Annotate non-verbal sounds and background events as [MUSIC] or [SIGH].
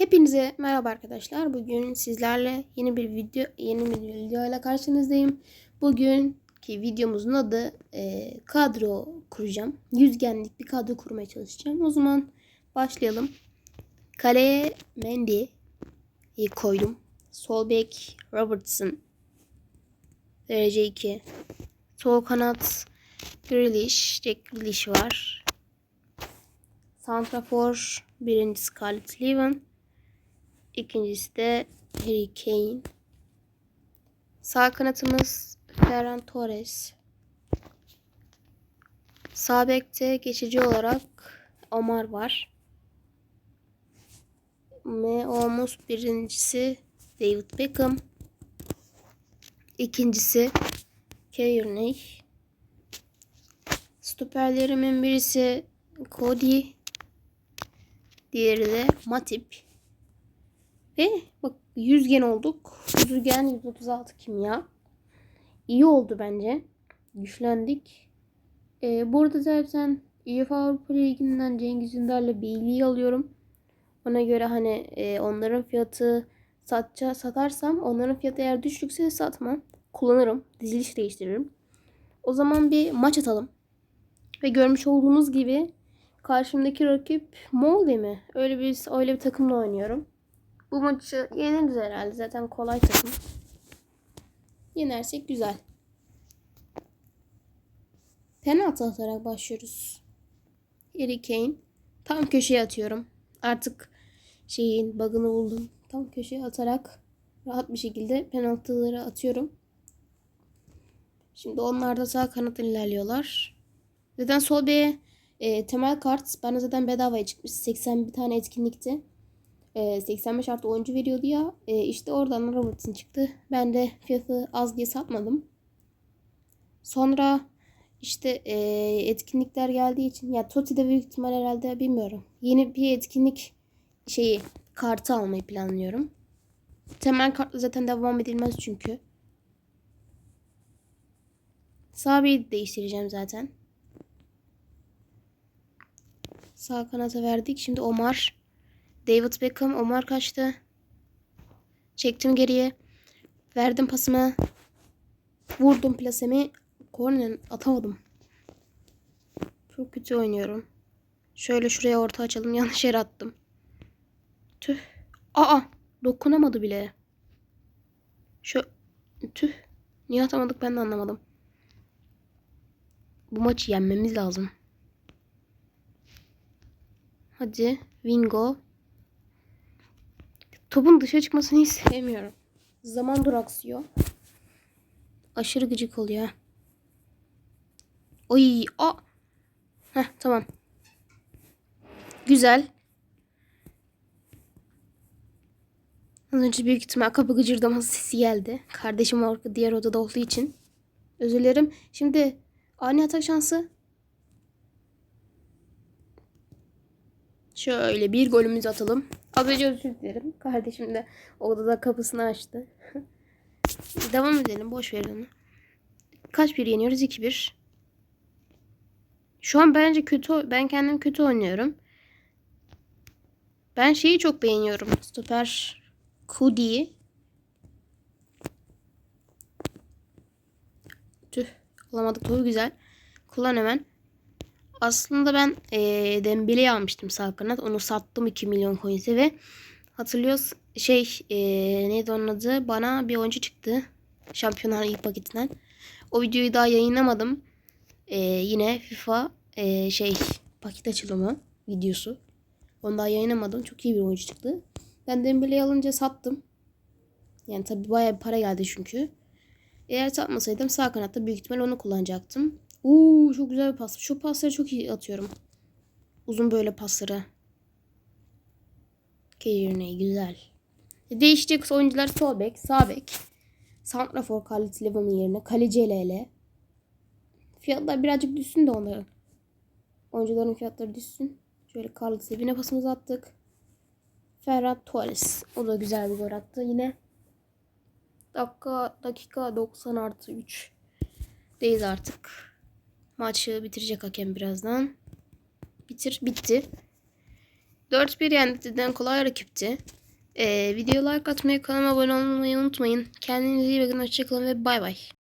Hepinize merhaba arkadaşlar. Bugün sizlerle yeni bir video yeni bir videoyla karşınızdayım. Bugünkü videomuzun adı e, kadro kuracağım. Yüzgenlik bir kadro kurmaya çalışacağım. O zaman başlayalım. Kaleye Mendy'yi koydum. Sol bek Robertson. Derece 2. Sol kanat Grealish, Jack Grealish var. Santrafor birincisi Scarlett Leven. İkincisi de Harry Kane. Sağ kanatımız Ferran Torres. Sağ bekte geçici olarak Omar var. Ve omuz birincisi David Beckham. İkincisi Kearney. Stoperlerimin birisi Cody. Diğeri de Matip. Ve bak 100 gen olduk. 100 gen 136 kimya. İyi oldu bence. Güçlendik. Ee, burada zaten UEFA Avrupa Ligi'nden Cengiz Ünder'le Beyliği alıyorum. Ona göre hani e, onların fiyatı satça, satarsam onların fiyatı eğer düşükse satmam. Kullanırım. Diziliş değiştiririm. O zaman bir maç atalım. Ve görmüş olduğunuz gibi karşımdaki rakip Molde mi? Öyle bir öyle bir takımla oynuyorum. Bu maçı yeneriz herhalde. Zaten kolay takım. Yenersek güzel. Penaltı atarak başlıyoruz. Harry Kane. Tam köşeye atıyorum. Artık şeyin bug'ını buldum. Tam köşeye atarak rahat bir şekilde penaltıları atıyorum. Şimdi onlar da sağ kanat ilerliyorlar. Zaten sol bir e, temel kart bana zaten bedavaya çıkmış. 80 bir tane etkinlikti. E, 85 artı oyuncu veriyordu ya. E, işte oradan Robertson çıktı. Ben de fiyatı az diye satmadım. Sonra işte e, etkinlikler geldiği için ya Toti'de büyük ihtimal herhalde bilmiyorum. Yeni bir etkinlik şeyi kartı almayı planlıyorum. Temel kartla zaten devam edilmez çünkü. Sağ bir değiştireceğim zaten. Sağ kanata verdik. Şimdi Omar. David Beckham. Omar kaçtı. Çektim geriye. Verdim pasımı. Vurdum plasemi. Korner atamadım. Çok kötü oynuyorum. Şöyle şuraya orta açalım. [LAUGHS] Yanlış yere attım. Tüh. Aa. Dokunamadı bile. Şu tüh. Niye atamadık ben de anlamadım. Bu maçı yenmemiz lazım. Hadi Wingo. Topun dışa çıkmasını hiç sevmiyorum. Zaman duraksıyor. Aşırı gıcık oluyor. Oy, a. Heh, tamam. Güzel. Az önce büyük ihtimal kapı gıcırdaması sesi geldi. Kardeşim orada diğer odada olduğu için. Özür dilerim. Şimdi ani atak şansı. Şöyle bir golümüzü atalım. Az önce özür dilerim. Kardeşim de odada kapısını açtı. [LAUGHS] Devam edelim. Boş verin onu. Kaç bir yeniyoruz? 2-1. Şu an bence kötü. Ben kendim kötü oynuyorum. Ben şeyi çok beğeniyorum. Stoper Cody'yi. Tüh. Alamadık. Bu güzel. Kullan hemen. Aslında ben e, Dembele'yi almıştım sağ kanat. Onu sattım 2 milyon coins'e ve hatırlıyoruz şey e, neydi onun adı? Bana bir oyuncu çıktı. Şampiyonlar ilk paketinden. O videoyu daha yayınlamadım. E, yine FIFA e, şey paket açılımı videosu. Onu daha yayınlamadım. Çok iyi bir oyuncu çıktı. Ben Dembele'yi alınca sattım. Yani tabi bayağı bir para geldi çünkü. Eğer satmasaydım sağ kanatta büyük ihtimal onu kullanacaktım. Uuu çok güzel bir pas. Şu pasları çok iyi atıyorum. Uzun böyle pasları. Kearney güzel. E, değişecek oyuncular sol bek, sağ bek. Santrafor Khalid Levan'ın yerine kaleci ele Fiyatlar birazcık düşsün de onların. Oyuncuların fiyatları düşsün. Şöyle Khalid Levan'a pasımızı attık. Ferhat Torres. O da güzel bir gol attı yine. Dakika dakika 90 artı 3. Deyiz artık. Maçı bitirecek hakem birazdan. Bitir. Bitti. 4-1 yendiğinden kolay rakipti. Ee, video like atmayı, kanalıma abone olmayı unutmayın. Kendinize iyi bakın. Hoşçakalın ve bay bay.